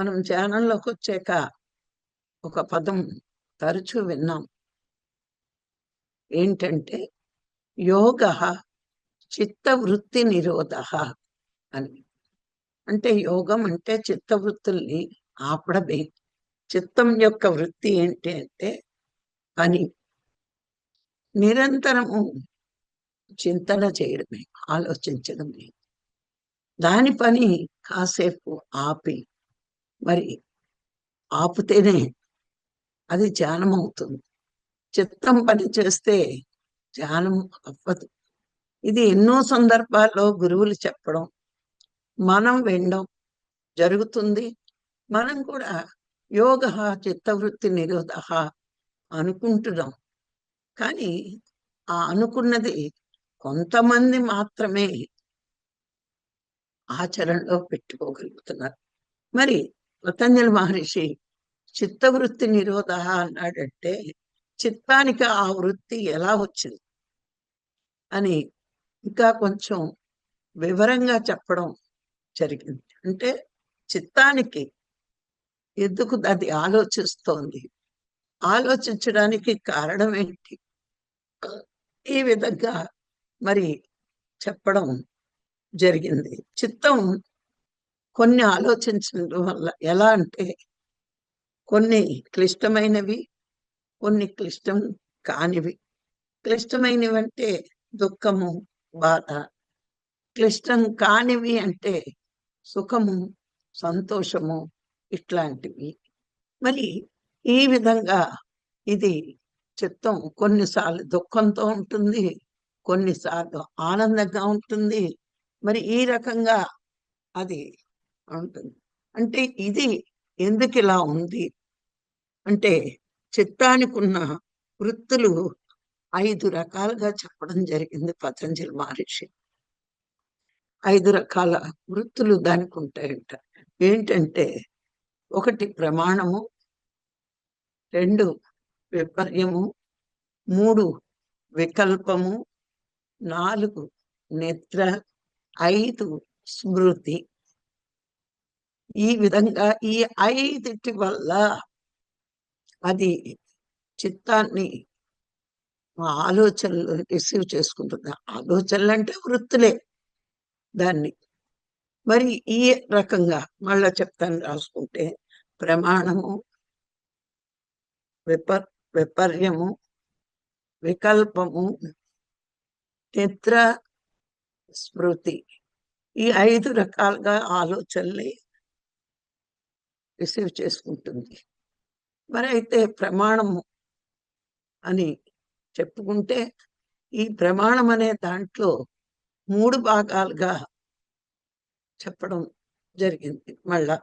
మనం ధ్యానంలోకి వచ్చాక ఒక పదం తరచూ విన్నాం. ఏంటంటే యోగ చిత్తవృత్తి నిరోధ అని. అంటే యోగం అంటే చిత్తవృత్తుల్ని ఆపడమే. చిత్తం యొక్క వృత్తి ఏంటి అంటే పని. నిరంతరము చింతన చేయడమే ఆలోచించడమే. దాని పని కాసేపు ఆపి మరి ఆపితేనే అది ధ్యానం అవుతుంది చిత్తం పని చేస్తే ధ్యానం అవ్వదు. ఇది ఎన్నో సందర్భాల్లో గురువులు చెప్పడం మనం వినడం జరుగుతుంది. మనం కూడా యోగ చిత్తవృత్తి నిరోధ అనుకుంటున్నాం. కానీ ఆ అనుకున్నది కొంతమంది మాత్రమే ఆచరణలో పెట్టుకోగలుగుతున్నారు. మరి పతంజలి మహర్షి చిత్తవృత్తి నిరోధ అన్నాడంటే చిత్తానికి ఆ వృత్తి ఎలా వచ్చింది? అని ఇంకా కొంచెం వివరంగా చెప్పడం జరిగింది. అంటే చిత్తానికి ఎందుకు అది ఆలోచిస్తోంది? ఆలోచించడానికి కారణం ఏంటి? ఈ విధంగా మరి చెప్పడం జరిగింది. చిత్తం కొన్ని ఆలోచించడం వల్ల ఎలా అంటే కొన్ని క్లిష్టమైనవి కొన్ని క్లిష్టం కానివి. క్లిష్టమైనవి అంటే దుఃఖము బాధ. క్లిష్టం కానివి అంటే సుఖము సంతోషము ఇట్లాంటివి. మరి ఈ విధంగా ఇది చిత్తం కొన్నిసార్లు దుఃఖంతో ఉంటుంది కొన్నిసార్లు ఆనందంగా ఉంటుంది. మరి ఈ రకంగా అది ఉంటుంది. అంటే ఇది ఎందుకు ఇలా ఉంది? అంటే చిత్తానికి ఉన్న వృత్తులు ఐదు రకాలుగా చెప్పడం జరిగింది పతంజలి మహర్షి. ఐదు రకాల వృత్తులు దానికి ఉంటాయంట. ఏంటంటే ఒకటి ప్రమాణము రెండు విపర్యము మూడు వికల్పము నాలుగు నిద్ర ఐదు స్మృతి. ఈ విధంగా ఈ ఐదిటి వల్ల అది చిత్తాన్ని ఆలోచనలు రిసీవ్ చేసుకుంటుంది. ఆలోచనలు అంటే వృత్తులే దాన్ని. మరి ఈ రకంగా మళ్ళా చెప్తాను రాసుకుంటే ప్రమాణము విపర్ విపర్యము వికల్పము నిద్ర స్మృతి ఈ ఐదు రకాలుగా ఆలోచనల్ని రిసీవ్ చేసుకుంటుంది. మరి అయితే ప్రమాణము అని చెప్పుకుంటే ఈ ప్రమాణం అనే దాంట్లో మూడు భాగాలుగా చెప్పడం జరిగింది మళ్ళా.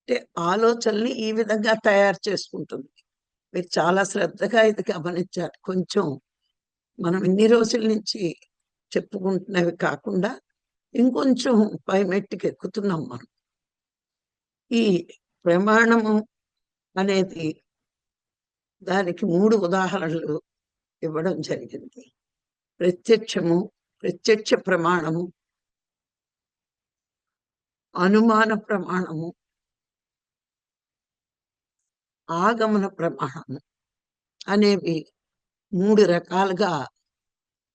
అంటే ఆలోచనల్ని ఈ విధంగా తయారు చేసుకుంటుంది. మీరు చాలా శ్రద్ధగా ఇది గమనించాలి. కొంచెం మనం ఇన్ని రోజుల నుంచి చెప్పుకుంటున్నవి కాకుండా ఇంకొంచెం పై మెట్టుకు ఎక్కుతున్నాం మనం. ఈ ప్రమాణము అనేది దానికి మూడు ఉదాహరణలు ఇవ్వడం జరిగింది. ప్రత్యక్షము ప్రత్యక్ష ప్రమాణము అనుమాన ప్రమాణము ఆగమన ప్రమాణము అనేవి మూడు రకాలుగా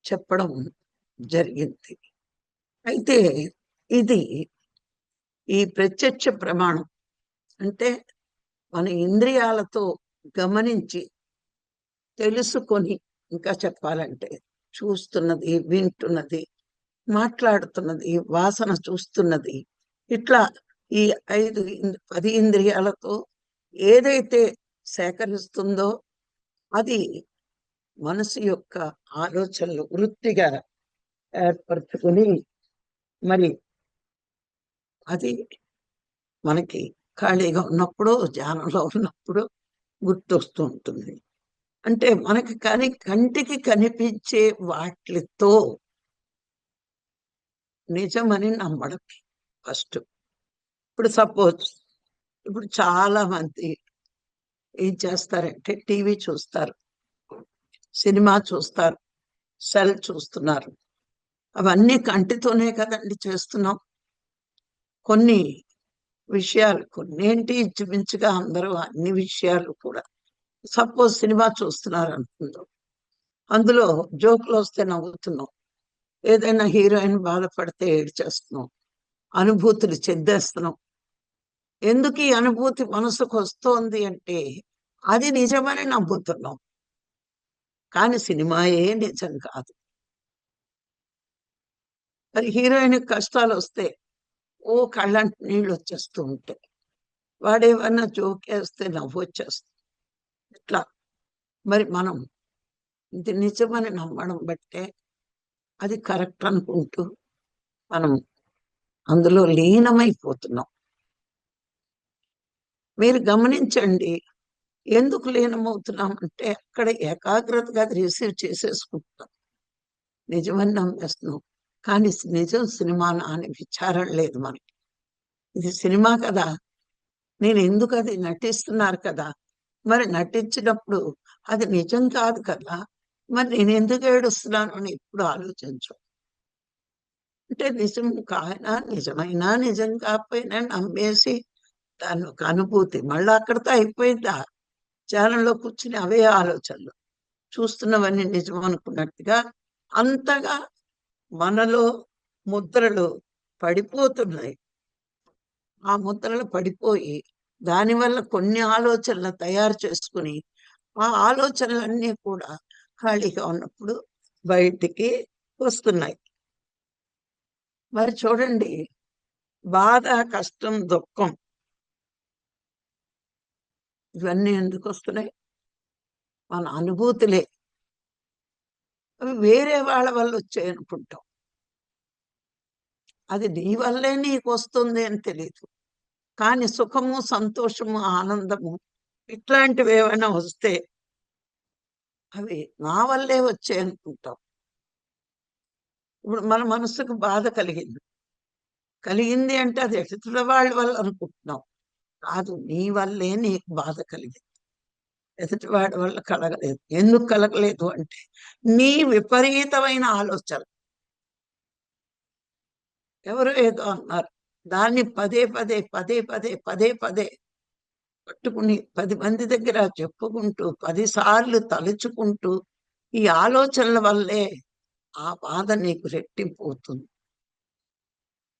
చెప్పడం జరిగింది. అయితే ఇది ఈ ప్రత్యక్ష ప్రమాణం. అంటే మన ఇంద్రియాలతో గమనించి తెలుసుకొని ఇంకా చెప్పాలంటే చూస్తున్నది వింటున్నది మాట్లాడుతున్నది వాసన చూస్తున్నది. ఇట్లా ఈ ఐదు పది ఇంద్రియాలతో ఏదైతే సేకరిస్తుందో అది మనసు యొక్క ఆలోచనలు వృత్తిగా ఏర్పరచుకుని మరి అది మనకి ఖాళీగా ఉన్నప్పుడు ధ్యానంలో ఉన్నప్పుడు గుర్తొస్తూ ఉంటుంది. అంటే మనకి కానీ కంటికి కనిపించే వాటితో నిజమని నమ్మడం ఫస్ట్. ఇప్పుడు సపోజ్ ఇప్పుడు చాలా మంది ఏం చేస్తారంటే టీవీ చూస్తారు సినిమా చూస్తారు సెల్ చూస్తున్నారు. అవన్నీ కంటితోనే కదండి చేస్తున్నాం. కొన్ని విషయాలు కొన్నేంటి ఇంచుమించుగా అందరూ అన్ని విషయాలు కూడా. సపోజ్ సినిమా చూస్తున్నారు అనుకుందాం అందులో జోకులు వస్తే నవ్వుతున్నాం. ఏదైనా హీరోయిన్ బాధపడితే ఏడ్చేస్తున్నాం. అనుభూతులు చెద్దేస్తున్నాం ఎందుకు ఈ అనుభూతి మనసుకు వస్తోంది అంటే అది నిజమని నమ్ముతున్నాం. కానీ సినిమాయే నిజం కాదు. మరి హీరోయిన్ కష్టాలు వస్తే ఓ కళ్ళ నీళ్ళు వచ్చేస్తూ ఉంటాయి. వాడేమన్నా జోకేస్తే నవ్వు వచ్చేస్తుంది ఇట్లా. మరి మనం ఇది నిజమని నమ్మడం బట్టే అది కరెక్ట్ అనుకుంటూ మనం అందులో లీనమైపోతున్నాం. మీరు గమనించండి ఎందుకు లీనమవుతున్నామంటే అక్కడ ఏకాగ్రతగా అది రిసీవ్ చేసేసుకుంటున్నాం. నిజమని నమ్మేస్తున్నాం. కానీ నిజం సినిమా అనే విచారం లేదు మనకి. ఇది సినిమా కదా. నేను ఎందుకు అది నటిస్తున్నారు కదా. మరి నటించినప్పుడు అది నిజం కాదు కదా. మరి నేను ఎందుకు ఏడుస్తున్నాను అని ఎప్పుడు ఆలోచించు. అంటే నిజం కానా నిజమైనా నిజం కాకపోయినా నమ్మేసి దాని ఒక అనుభూతి మళ్ళీ అక్కడితో అయిపోయిందా? ధ్యానంలో కూర్చుని అవే ఆలోచనలు. చూస్తున్నవన్నీ నిజం అనుకున్నట్టుగా అంతగా మనలో ముద్రలు పడిపోతున్నాయి. ఆ ముద్రలు పడిపోయి దానివల్ల కొన్ని ఆలోచనలు తయారు చేసుకుని ఆ ఆలోచనలన్నీ కూడా ఖాళీగా ఉన్నప్పుడు బయటికి వస్తున్నాయి. మరి చూడండి బాధ కష్టం దుఃఖం ఇవన్నీ ఎందుకు వస్తున్నాయి? మన అనుభూతులే. అవి వేరే వాళ్ళ వల్ల వచ్చాయి అనుకుంటాం అది నీ వల్లే నీకు వస్తుంది అని తెలియదు కానీ సుఖము సంతోషము ఆనందము ఇట్లాంటివి ఏమైనా వస్తే అవి నా వల్లే వచ్చాయి అనుకుంటాం ఇప్పుడు మన మనసుకు బాధ కలిగింది. కలిగింది అంటే అది ఎటుతుల వాళ్ళ వల్ల అనుకుంటున్నాం కాదు నీ వల్లే నీకు బాధ కలిగింది. ఎదుటివాడి వల్ల కలగలేదు. ఎందుకు కలగలేదు అంటే నీ విపరీతమైన ఆలోచన ఎవరు ఏదో అన్నారు. దాన్ని పదే పదే పదే పదే పదే పదే పట్టుకుని పది మంది దగ్గర చెప్పుకుంటూ పదిసార్లు తలుచుకుంటూ ఈ ఆలోచనల వల్లే ఆ బాధ నీకు రెట్టింపు అవుతుంది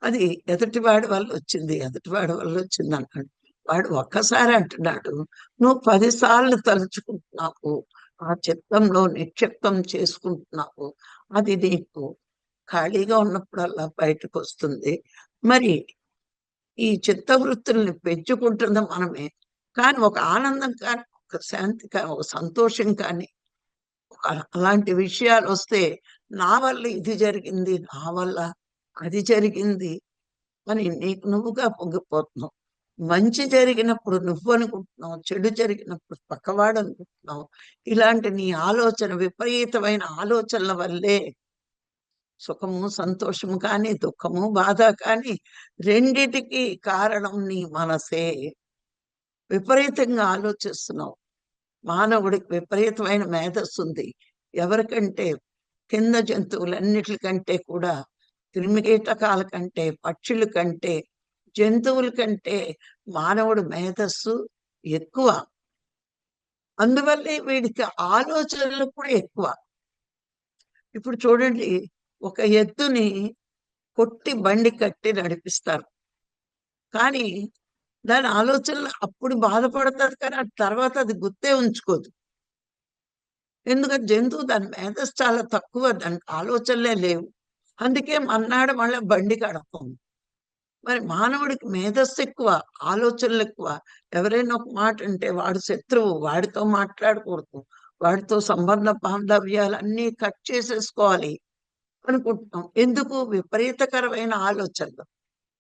అది ఎదుటివాడి వల్ల వచ్చింది ఎదుటివాడి వల్ల వచ్చింది అన్నాడు. వాడు ఒక్కసారి అంటున్నాడు నువ్వు పదిసార్లు తలుచుకుంటున్నావు ఆ చిత్తంలో నిక్షిప్తం చేసుకుంటున్నావు అది నీకు ఖాళీగా ఉన్నప్పుడల్లా బయటకు వస్తుంది మరి ఈ చిత్తవృత్తుల్ని పెంచుకుంటుంది మనమే. కానీ ఒక ఆనందం కానీ ఒక శాంతి కానీ ఒక సంతోషం కానీ ఒక అలాంటి విషయాలు వస్తే నా వల్ల ఇది జరిగింది నా వల్ల అది జరిగింది అని నీకు నువ్వుగా పొంగిపోతున్నావు. మంచి జరిగినప్పుడు నువ్వు అనుకుంటున్నావు చెడు జరిగినప్పుడు పక్కవాడు అనుకుంటున్నావు ఇలాంటి నీ ఆలోచన విపరీతమైన ఆలోచనల వల్లే సుఖము సంతోషము కానీ దుఃఖము బాధ కానీ రెండిటికి కారణం నీ మనసే. విపరీతంగా ఆలోచిస్తున్నావు. మానవుడికి విపరీతమైన మేధస్సు ఉంది. ఎవరికంటే కింద జంతువులన్నిటికంటే కూడా క్రిమికీటకాల కంటే పక్షుల కంటే జంతువుల కంటే మానవుడు మేధస్సు ఎక్కువ. అందువల్లే వీడికి ఆలోచనలు కూడా ఎక్కువ. ఇప్పుడు చూడండి ఒక ఎద్దుని కొట్టి బండి కట్టి నడిపిస్తారు. కానీ దాని ఆలోచనలు అప్పుడు బాధపడుతుంది కానీ ఆ తర్వాత అది గుర్తే ఉంచుకోదు. ఎందుకంటే జంతువు దాని మేధస్సు చాలా తక్కువ దానికి ఆలోచనలే లేవు. అందుకే మన్నాడు మళ్ళీ బండి కడతాం మరి మానవుడికి మేధస్సు ఎక్కువ ఆలోచనలు ఎక్కువ. ఎవరైనా ఒక మాట అంటే వాడు శత్రువు వాడితో మాట్లాడకూడదు వాడితో సంబంధ బాంధవ్యాలు అన్నీ కట్ చేసేసుకోవాలి అనుకుంటున్నాం. ఎందుకు? విపరీతకరమైన ఆలోచనలు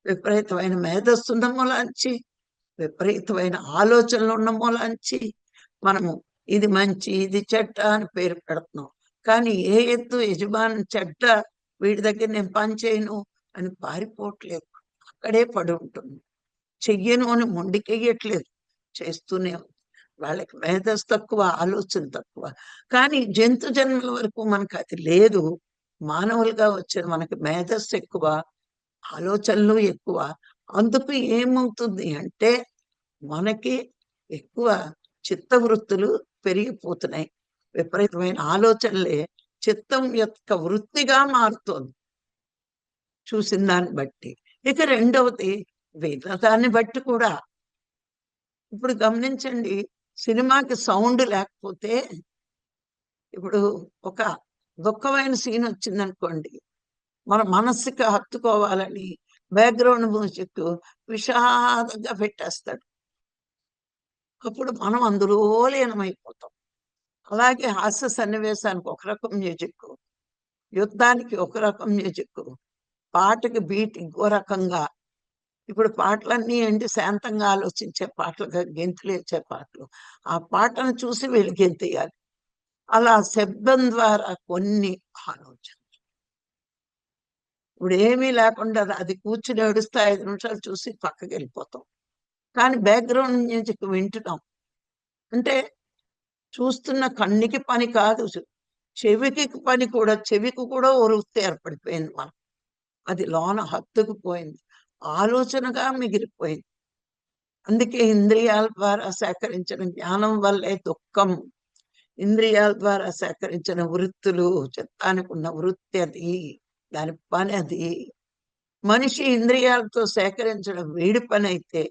విపరీతమైన మేధస్సు ఉన్న మూలాంచి విపరీతమైన ఆలోచనలు ఉన్న మూలాంచి మనము ఇది మంచి ఇది చెడ్డ అని పేరు పెడుతున్నాం. కానీ ఏ ఎత్తు యజమాని చెడ్డ వీడి దగ్గర నేను పని చేయను అని పారిపోవట్లేదు. అక్కడే పడి ఉంటుంది చెయ్యను అని మొండికెయ్యట్లేదు. చేస్తూనే ఉంది. వాళ్ళకి మేధస్ తక్కువ ఆలోచన తక్కువ. కానీ జంతు జన్మల వరకు మనకు అది లేదు. మానవులుగా వచ్చిన మనకి మేధస్సు ఎక్కువ ఆలోచనలు ఎక్కువ. అందుకు ఏమవుతుంది అంటే మనకి ఎక్కువ చిత్తవృత్తులు పెరిగిపోతున్నాయి. విపరీతమైన ఆలోచనలే చిత్తం యొక్క వృత్తిగా మారుతోంది. చూసిన దాన్ని బట్టి. ఇక రెండవది వినదాన్ని బట్టి కూడా. ఇప్పుడు గమనించండి సినిమాకి సౌండ్ లేకపోతే ఇప్పుడు ఒక దుఃఖమైన సీన్ వచ్చిందనుకోండి మన మనస్సుకి హత్తుకోవాలని బ్యాక్గ్రౌండ్ మ్యూజిక్ విషాదంగా పెట్టేస్తాడు. అప్పుడు మనం అందులో లీనమైపోతాం. అలాగే హాస్య సన్నివేశానికి ఒక రకం మ్యూజిక్ యుద్ధానికి ఒక రకం మ్యూజిక్ పాటకి బీట్ ఇంకో రకంగా. ఇప్పుడు పాటలన్నీ ఏంటి? శాంతంగా ఆలోచించే పాటలుగా గెంతులేచే పాటలు. ఆ పాటను చూసి వీళ్ళు గెంతేయాలి. అలా శబ్దం ద్వారా కొన్ని ఆలోచన ఇప్పుడు ఏమీ లేకుండా అది కూర్చుని ఏడుస్తే ఐదు నిమిషాలు చూసి పక్కకి వెళ్ళిపోతాం. కానీ బ్యాక్గ్రౌండ్ మ్యూజిక్ వింటున్నాం. అంటే చూస్తున్న కన్నికి పని కాదు. చెవికి పని కూడా చెవికి కూడా వృత్తి ఏర్పడిపోయింది మనం అది లోన హత్తుకుపోయింది ఆలోచనగా మిగిలిపోయింది. అందుకే ఇంద్రియాల ద్వారా సేకరించిన జ్ఞానం వల్లే దుఃఖం. ఇంద్రియాల ద్వారా సేకరించిన వృత్తులు చిత్తానికి ఉన్న వృత్తి అది దాని పని అది. మనిషి ఇంద్రియాలతో సేకరించడం వీడి పని అయితే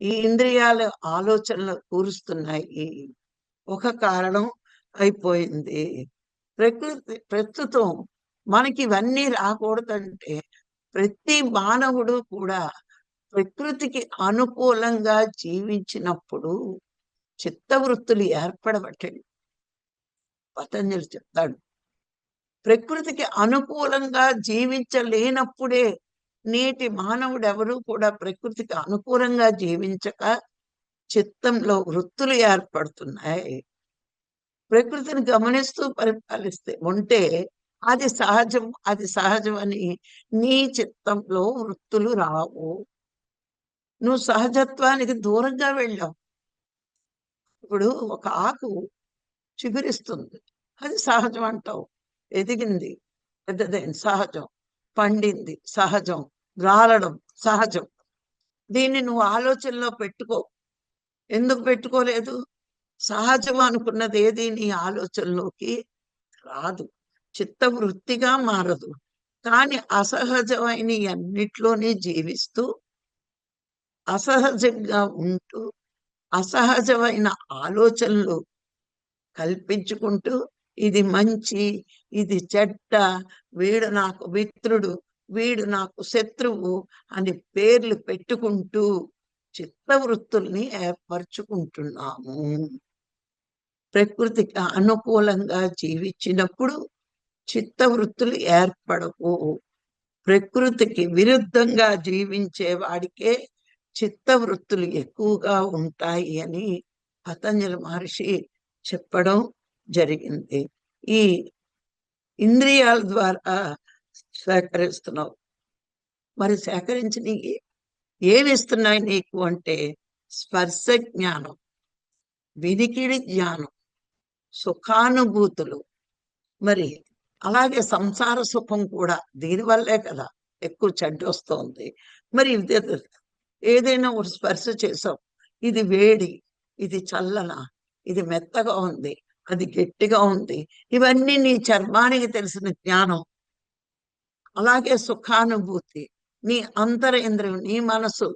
ఈ ఇంద్రియాల ఆలోచనలు కూరుస్తున్నాయి. ఒక కారణం అయిపోయింది. ప్రకృతి ప్రస్తుతం మనకి ఇవన్నీ రాకూడదంటే ప్రతి మానవుడు కూడా ప్రకృతికి అనుకూలంగా జీవించినప్పుడు చిత్తవృత్తులు ఏర్పడబట్టండి పతంజలి చెప్తాడు. ప్రకృతికి అనుకూలంగా జీవించలేనప్పుడే నేటి మానవుడు ఎవరు కూడా ప్రకృతికి అనుకూలంగా జీవించక చిత్తంలో వృత్తులు ఏర్పడుతున్నాయి. ప్రకృతిని గమనిస్తూ పరిపాలిస్తే ఉంటే అది సహజం అది సహజం అని నీ చిత్తంలో వృత్తులు రావు. నువ్వు సహజత్వానికి దూరంగా వెళ్ళావు. ఇప్పుడు ఒక ఆకు చిగురిస్తుంది. అది సహజం అంటావు. ఎదిగింది పెద్దదైంది సహజం. పండింది సహజం. రాలడం సహజం. దీన్ని నువ్వు ఆలోచనలో పెట్టుకో. ఎందుకు పెట్టుకోలేదు? సహజం అనుకున్నది ఏది నీ ఆలోచనలోకి రాదు. చిత్తవృత్తిగా మారదు. కానీ అసహజమైన అన్నిట్లోనే జీవిస్తూ అసహజంగా ఉంటూ అసహజమైన ఆలోచనలు కల్పించుకుంటూ ఇది మంచి ఇది చెడ్డ వీడు నాకు మిత్రుడు వీడు నాకు శత్రువు అని పేర్లు పెట్టుకుంటూ చిత్తవృత్తుల్ని ఏర్పరచుకుంటున్నాము. ప్రకృతికి అనుకూలంగా జీవించినప్పుడు చిత్తవృత్తులు ఏర్పడవు. ప్రకృతికి విరుద్ధంగా జీవించే వాడికే చిత్తవృత్తులు ఎక్కువగా ఉంటాయి అని పతంజలి మహర్షి చెప్పడం జరిగింది. ఈ ఇంద్రియాల ద్వారా సేకరిస్తున్నావు. మరి సేకరించి ఏమి ఇస్తున్నాయి నీకు అంటే స్పర్శ జ్ఞానం వినికిడి జ్ఞానం సుఖానుభూతులు. మరి అలాగే సంసార సుఖం కూడా దీనివల్లే కదా ఎక్కువ చెడ్డ వస్తుంది. మరి ఏదైనా ఒక స్పర్శ చేసాం. ఇది వేడి ఇది చల్లన ఇది మెత్తగా ఉంది అది గట్టిగా ఉంది. ఇవన్నీ నీ చర్మానికి తెలిసిన జ్ఞానం. అలాగే సుఖానుభూతి నీ అంతరేంద్రియం నీ మనసు.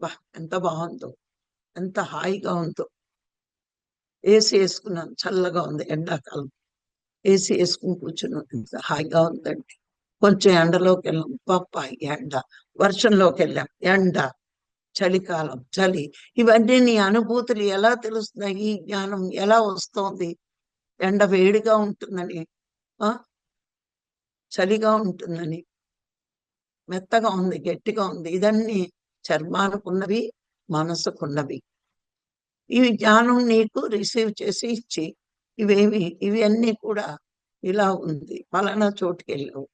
బా ఎంత బాగుందో ఎంత హాయిగా ఉందో. ఏసీ వేసుకున్నాను చల్లగా ఉంది ఎండాకాలం. ఏసీ వేసుకుని కూర్చుని ఎంత హాయిగా ఉందండి. కొంచెం ఎండలోకి వెళ్ళాం పప్ప ఎండ. వర్షంలోకి వెళ్ళాం ఎండ చలికాలం చలి. ఇవన్నీ నీ అనుభూతులు ఎలా తెలుస్తున్నాయి? ఈ జ్ఞానం ఎలా వస్తోంది? ఎండ వేడిగా ఉంటుందని చలిగా ఉంటుందని. మెత్తగా ఉంది గట్టిగా ఉంది. ఇదన్నీ చర్మానుకున్నవి మనసుకున్నవి. ఈ జ్ఞానం నీకు రిసీవ్ చేసి ఇచ్చి ఇవేమి ఇవి అన్నీ కూడా ఇలా ఉంది. పలానా చోటుకి వెళ్ళావు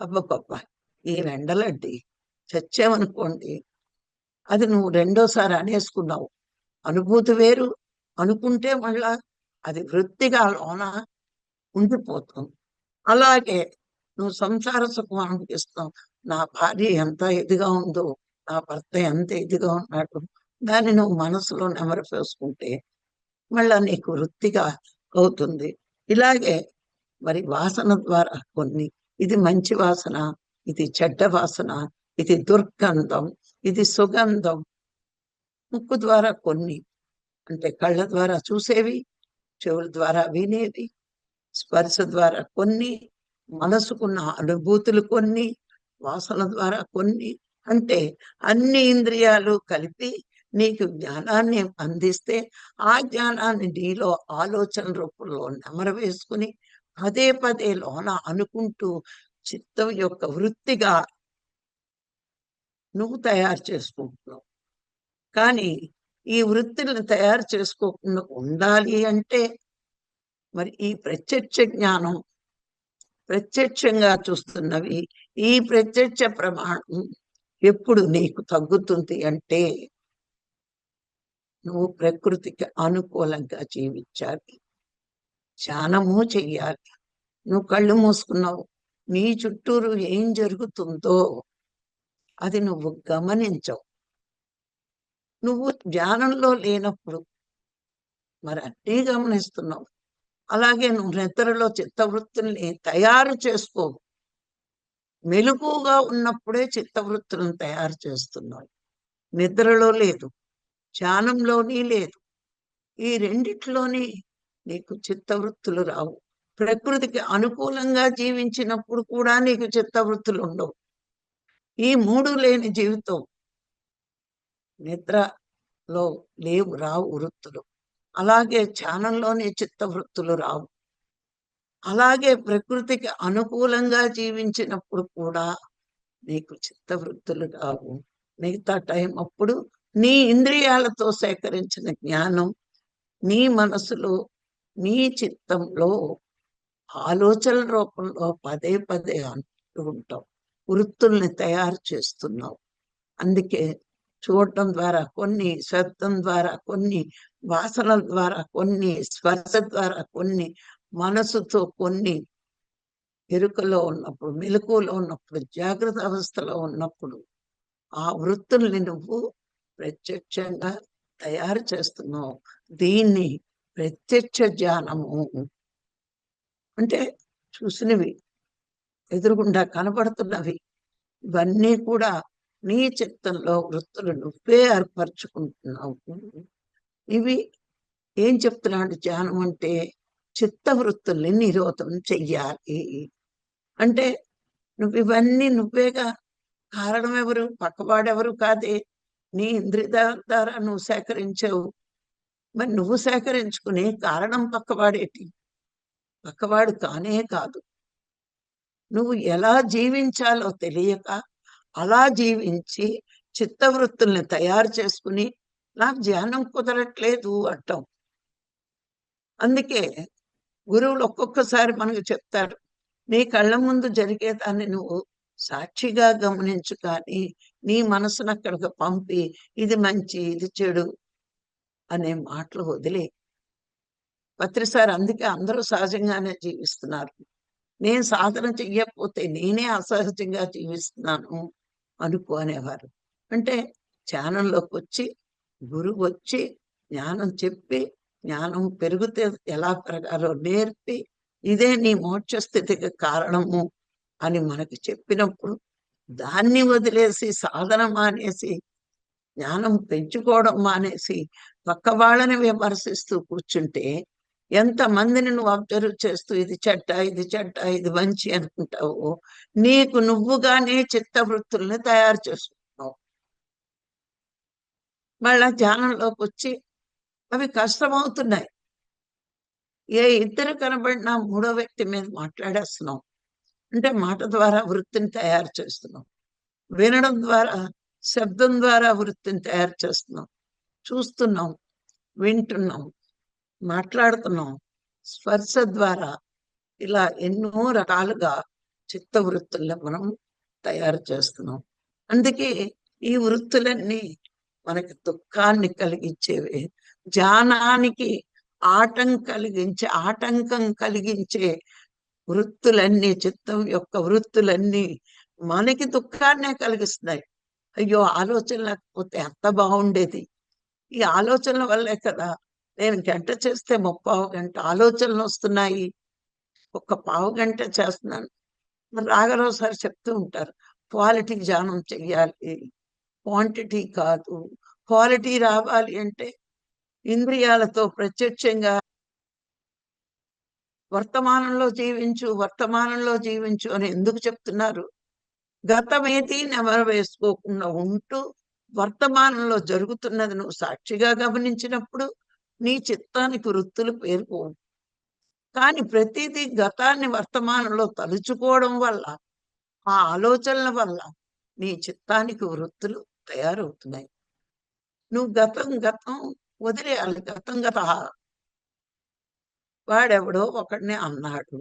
అబ్బబ్బబ్బ ఈ వెండలండి చచ్చావనుకోండి అది నువ్వు రెండోసారి అనేసుకున్నావు. అనుభూతి వేరు అనుకుంటే మళ్ళా అది వృత్తిగా లోన ఉండిపోతుంది. అలాగే నువ్వు సంసార సుఖం అనిపిస్తావు నా భార్య ఎంత ఇదిగా ఉందో నా భర్త ఎంత ఇదిగా ఉన్నాడు దాన్ని నువ్వు మనసులో నెమరపేసుకుంటే మళ్ళా నీకు వృత్తిగా అవుతుంది. ఇలాగే మరి వాసన ద్వారా కొన్ని ఇది మంచి వాసన ఇది చెడ్డ వాసన ఇది దుర్గంధం ఇది సుగంధం ముక్కు ద్వారా కొన్ని అంటే కళ్ళ ద్వారా చూసేవి చెవుల ద్వారా వినేవి స్పర్శ ద్వారా కొన్ని మనసుకున్న అనుభూతులు కొన్ని వాసన ద్వారా కొన్ని అంటే అన్ని ఇంద్రియాలు కలిపి నీకు జ్ఞానాన్ని అందిస్తే ఆ జ్ఞానాన్ని నీలో ఆలోచన రూపంలో నెమర వేసుకుని పదే పదే లోన అనుకుంటూ చిత్తం యొక్క వృత్తిగా నువ్వు తయారు చేసుకుంటున్నావు. కానీ ఈ వృత్తిని తయారు చేసుకోకుండా ఉండాలి అంటే మరి ఈ ప్రత్యక్ష జ్ఞానం ప్రత్యక్షంగా చూస్తున్నవి ఈ ప్రత్యక్ష ప్రమాణం ఎప్పుడు నీకు తగ్గుతుంది అంటే నువ్వు ప్రకృతికి అనుకూలంగా జీవించాలి. ధ్యానము చెయ్యాలి. నువ్వు కళ్ళు మూసుకున్నావు. నీ చుట్టూరు ఏం జరుగుతుందో అది నువ్వు గమనించవు. నువ్వు ధ్యానంలో లేనప్పుడు మరి అన్నీ గమనిస్తున్నావు. అలాగే నువ్వు నిద్రలో చిత్తవృత్తుల్ని తయారు చేసుకోవు. మెలుగుగా ఉన్నప్పుడే చిత్తవృత్తులను తయారు చేస్తున్నావు. నిద్రలో లేదు. ధ్యానంలోని లేదు. ఈ రెండిట్లోని నీకు చిత్తవృత్తులు రావు. ప్రకృతికి అనుకూలంగా జీవించినప్పుడు కూడా నీకు చిత్తవృత్తులు ఉండవు. ఈ మూడు లేని జీవితం నిద్రలో లేవు రావు వృత్తులు. అలాగే ధ్యానంలోని చిత్తవృత్తులు రావు. అలాగే ప్రకృతికి అనుకూలంగా జీవించినప్పుడు కూడా నీకు చిత్తవృత్తులు రావు. మిగతా టైం అప్పుడు నీ ఇంద్రియాలతో సేకరించిన జ్ఞానం నీ మనసులో నీ చిత్తంలో ఆలోచన రూపంలో పదే పదే అంటూ ఉంటావు. వృత్తుల్ని తయారు చేస్తున్నావు. అందుకే చూడటం ద్వారా కొన్ని శబ్దం ద్వారా కొన్ని వాసనల ద్వారా కొన్ని స్పర్శ ద్వారా కొన్ని మనసుతో కొన్ని ఎరుకలో ఉన్నప్పుడు మెలకులో ఉన్నప్పుడు జాగ్రత్త అవస్థలో ఉన్నప్పుడు ఆ వృత్తుల్ని నువ్వు ప్రత్యక్షంగా తయారు చేస్తున్నావు. దీన్ని ప్రత్యక్ష జ్ఞానము అంటే చూసినవి ఎదురుగుండా కనబడుతున్నవి ఇవన్నీ కూడా నీ చిత్తంలో వృత్తులు నువ్వే ఏర్పరచుకుంటున్నావు. ఇవి ఏం చెప్తున్నాడు ధ్యానం అంటే చిత్త వృత్తుల్ని నిరోధం చెయ్యాలి. అంటే నువ్వు ఇవన్నీ నువ్వేగా కారణం ఎవరు పక్కవాడెవరు కాదే? నీ ఇంద్రియ ద్వారా నువ్వు సేకరించావు. మరి నువ్వు సేకరించుకునే కారణం పక్కవాడేటి? పక్కవాడు కానే కాదు. నువ్వు ఎలా జీవించాలో తెలియక అలా జీవించి చిత్తవృత్తుల్ని తయారు చేసుకుని నాకు ధ్యానం కుదరట్లేదు అంటాం అందుకే గురువులు ఒక్కొక్కసారి మనకు చెప్తారు నీ కళ్ళ ముందు జరిగేదాన్ని నువ్వు సాక్షిగా గమనించు కానీ నీ మనసును అక్కడికి పంపి ఇది మంచి ఇది చెడు అనే మాటలు వదిలే. పత్రిసారి అందుకే అందరూ సహజంగానే జీవిస్తున్నారు. నేను సాధన చెయ్యకపోతే నేనే అసహజంగా జీవిస్తున్నాను అనుకో అనేవారు. అంటే ధ్యానంలోకి వచ్చి గురువు వచ్చి జ్ఞానం చెప్పి జ్ఞానం పెరిగితే ఎలా పెరగాలో నేర్పి ఇదే నీ మోక్ష స్థితికి కారణము అని మనకి చెప్పినప్పుడు దాన్ని వదిలేసి సాధన మానేసి జ్ఞానం పెంచుకోవడం మానేసి పక్క వాళ్ళని విమర్శిస్తూ కూర్చుంటే ఎంత మందిని నువ్వు అబ్జర్వ్ చేస్తూ ఇది చెడ్డ ఇది చెడ్డ ఇది మంచి అనుకుంటావు నీకు నువ్వుగానే చిత్తవృత్తుల్ని తయారు చేసుకుంటున్నావు. మళ్ళా ధ్యానంలోకి వచ్చి అవి కష్టమవుతున్నాయి. ఏ ఇద్దరు కనబడినా మూడో వ్యక్తి మీద మాట్లాడేస్తున్నాం అంటే మాట ద్వారా వృత్తిని తయారు చేస్తున్నాం. వినడం ద్వారా శబ్దం ద్వారా వృత్తిని తయారు చేస్తున్నాం. చూస్తున్నాం వింటున్నాం మాట్లాడుతున్నాం. స్పర్శ ద్వారా ఇలా ఎన్నో రకాలుగా చిత్త వృత్తుల్లో మనం తయారు చేస్తున్నాం. అందుకే ఈ వృత్తులన్నీ మనకి దుఃఖాన్ని కలిగించేవి ధ్యానానికి ఆటం కలిగించే ఆటంకం కలిగించే వృత్తులన్నీ చిత్తం యొక్క వృత్తులన్నీ మనకి దుఃఖాన్నే కలిగిస్తున్నాయి. అయ్యో ఆలోచన లేకపోతే ఎంత బాగుండేది? ఈ ఆలోచనల వల్లే కదా నేను గంట చేస్తే ముప్పావు గంట ఆలోచనలు వస్తున్నాయి. ఒక పావు గంట చేస్తున్నాను. రాగరావు సార్ చెప్తూ ఉంటారు క్వాలిటీ ధ్యానం చెయ్యాలి క్వాంటిటీ కాదు క్వాలిటీ రావాలి అంటే ఇంద్రియాలతో ప్రత్యక్షంగా వర్తమానంలో జీవించు వర్తమానంలో జీవించు అని ఎందుకు చెప్తున్నారు? గతమేది నెమరు వేసుకోకుండా ఉంటూ వర్తమానంలో జరుగుతున్నది నువ్వు సాక్షిగా గమనించినప్పుడు నీ చిత్తానికి వృత్తులు పేరుకోవు కానీ ప్రతిదీ గతాన్ని వర్తమానంలో తలుచుకోవడం వల్ల ఆ ఆలోచనల వల్ల నీ చిత్తానికి వృత్తులు తయారవుతున్నాయి. నువ్వు గతం గతం వదిలేయాలి. గతం గత వాడెవడో ఒకడిని అన్నాడు.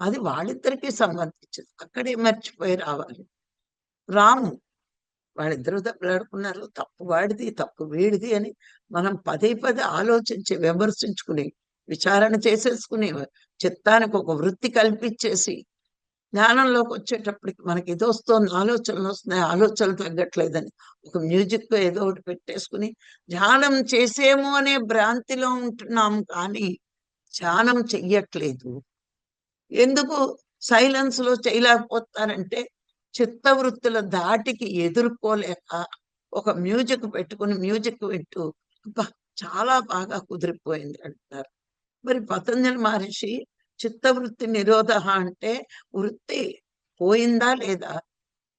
అది వాళ్ళిద్దరికీ సంబంధించింది. అక్కడే మర్చిపోయి రావాలి. రాము వాళ్ళిద్దరూ దెబ్బలాడుకున్నారు. తప్పు వాడిది తప్పు వీడిది అని మనం పదే పదే ఆలోచించి విమర్శించుకుని విచారణ చేసేసుకుని చిత్తానికి ఒక వృత్తి కల్పించేసి జ్ఞానంలోకి వచ్చేటప్పటికి మనకి ఇది వస్తుంది ఆలోచనలు వస్తున్నాయి ఆలోచనలు తగ్గట్లేదని ఒక మ్యూజిక్ ఏదో ఒకటి పెట్టేసుకుని ధ్యానం చేసేమో అనే భ్రాంతిలో ఉంటున్నాం కానీ ధ్యానం చెయ్యట్లేదు. ఎందుకు? సైలెన్స్లో చేయలేకపోతారంటే చిత్తవృత్తుల దాటికి ఎదుర్కోలేక ఒక మ్యూజిక్ పెట్టుకుని మ్యూజిక్ వింటూ చాలా బాగా కుదిరిపోయింది అంటారు. మరి పతంజలి మహర్షి చిత్తవృత్తి నిరోధ అంటే వృత్తి పోయిందా లేదా?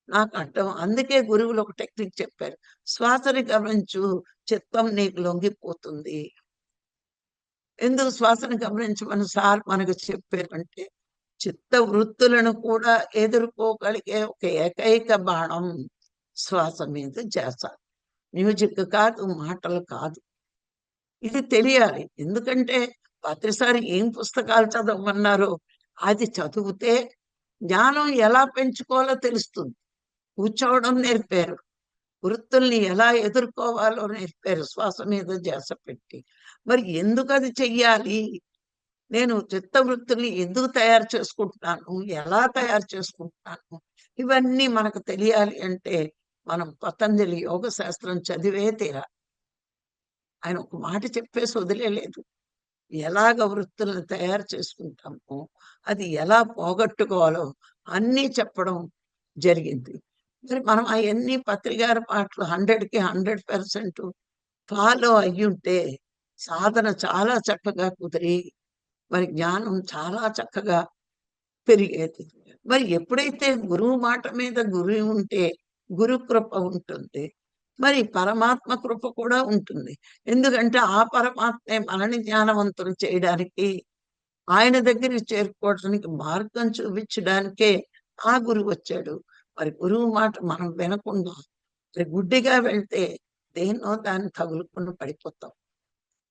నాకు అర్థం అందుకే గురువులు ఒక టెక్నిక్ చెప్పారు. శ్వాసని గమనించు చిత్తం నీకు లొంగిపోతుంది. ఎందుకు శ్వాసను గమనించమని సార్ మనకు చెప్పారంటే చిత్త వృత్తులను కూడా ఎదుర్కోగలిగే ఒక ఏకైక బాణం శ్వాస మీద చేస్తారు మ్యూజిక్ కాదు మాటలు కాదు. ఇది తెలియాలి. ఎందుకంటే ప్రతిసారి ఏం పుస్తకాలు చదవమన్నారో అది చదివితే జ్ఞానం ఎలా పెంచుకోవాలో తెలుస్తుంది. కూర్చోవడం నేర్పారు. వృత్తుల్ని ఎలా ఎదుర్కోవాలో నేర్పారు. శ్వాస మీద చేస పెట్టి. మరి ఎందుకు అది చెయ్యాలి? నేను చిత్తవృత్తుల్ని ఎందుకు తయారు చేసుకుంటున్నాను? ఎలా తయారు చేసుకుంటున్నాను? ఇవన్నీ మనకు తెలియాలి అంటే మనం పతంజలి యోగ శాస్త్రం చదివే తీరా. ఆయన ఒక మాట చెప్పేసి వదిలేదు ఎలాగ వృత్తులను తయారు చేసుకుంటామో అది ఎలా పోగొట్టుకోవాలో అన్నీ చెప్పడం జరిగింది. మరి మనం అవన్నీ పత్రికార పాటలు హండ్రెడ్కి హండ్రెడ్ పర్సెంట్ ఫాలో అయ్యుంటే సాధన చాలా చక్కగా కుదిరి మరి జ్ఞానం చాలా చక్కగా పెరిగేది. మరి ఎప్పుడైతే గురువు మాట మీద గురువు ఉంటే గురు కృప ఉంటుంది. మరి పరమాత్మ కృప కూడా ఉంటుంది. ఎందుకంటే ఆ పరమాత్మే మనని జ్ఞానవంతులు చేయడానికి ఆయన దగ్గరికి చేరుకోవడానికి మార్గం చూపించడానికే ఆ గురువు వచ్చాడు. మరి గురువు మాట మనం వినకుండా మరి గుడ్డిగా వెళ్తే దేన్నో దాన్ని తగులుకుని పడిపోతాం.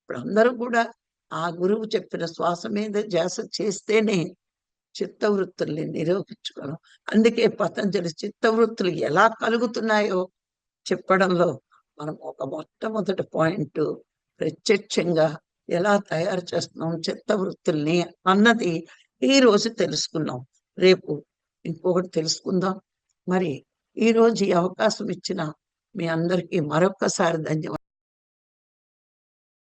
ఇప్పుడు అందరూ కూడా ఆ గురువు చెప్పిన శ్వాస మీద జాస చేస్తేనే చిత్తవృత్తుల్ని నిరూపించుకోవడం అందుకే పతంజలి చిత్తవృత్తులు ఎలా కలుగుతున్నాయో చెప్పడంలో మనం ఒక మొట్టమొదటి పాయింట్ ప్రత్యక్షంగా ఎలా తయారు చేస్తున్నాం చిత్తవృత్తుల్ని అన్నది ఈ రోజు తెలుసుకున్నాం. రేపు ఇంకొకటి తెలుసుకుందాం. మరి ఈ రోజు ఈ అవకాశం ఇచ్చిన మీ అందరికీ మరొకసారి ధన్యవాదాలు.